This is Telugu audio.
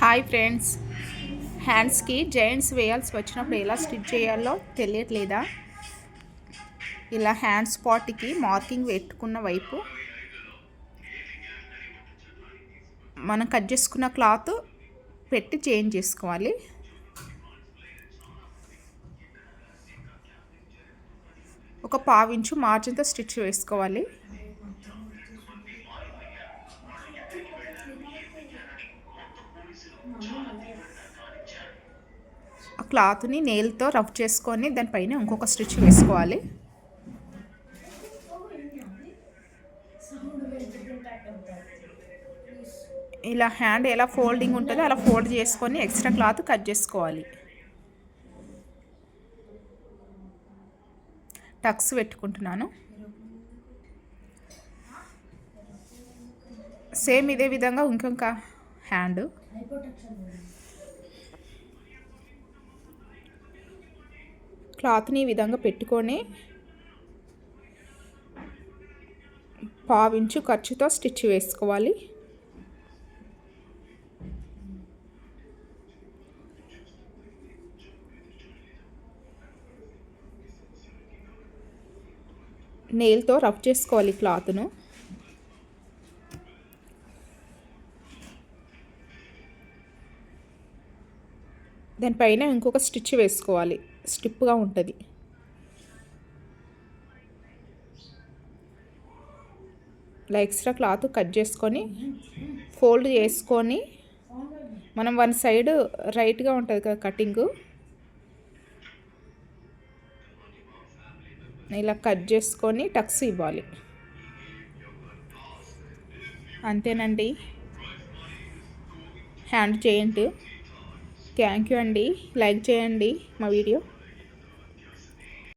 Hi friends. హ్యాండ్స్కి జైంట్స్ వేయాల్సి వచ్చినప్పుడు ఎలా స్టిచ్ చేయాలో తెలియట్లేదా? ఇలా హ్యాండ్ స్పాట్కి మార్కింగ్ పెట్టుకున్న వైపు మనం కట్ చేసుకున్న క్లాత్ పెట్టి చేంజ్ చేసుకోవాలి. ఒక పావించు మార్జిన్తో స్టిచ్ వేసుకోవాలి. ఆ క్లాత్ని నేల్తో రఫ్ చేసుకొని దానిపైన ఇంకొక స్టిచ్ వేసుకోవాలి. ఇలా హ్యాండ్ ఎలా ఫోల్డింగ్ ఉంటుందో అలా ఫోల్డ్ చేసుకొని ఎక్స్ట్రా క్లాత్ కట్ చేసుకోవాలి. టక్స్ పెట్టుకుంటున్నాను. సేమ్ ఇదే విధంగా ఇంకొక హ్యాండ్. క్లాత్ని ఈ విధంగా పెట్టుకొని పావించు ఖర్చుతో స్టిచ్ వేసుకోవాలి. నెయిల్తో రఫ్ చేసుకోవాలి క్లాత్ను. దానిపైన ఇంకొక స్టిచ్ వేసుకోవాలి. స్టిప్గా ఉంటుంది. ఇలా ఎక్స్ట్రా క్లాత్ కట్ చేసుకొని ఫోల్డ్ చేసుకొని మనం వన్ సైడ్ రైట్గా ఉంటుంది కదా కటింగు. ఇలా కట్ చేసుకొని టక్స్ ఇవ్వాలి. అంతేనండి. హ్యాండ్ చేయండి. థ్యాంక్ యూ అండి. లైక్ చేయండి మా వీడియో.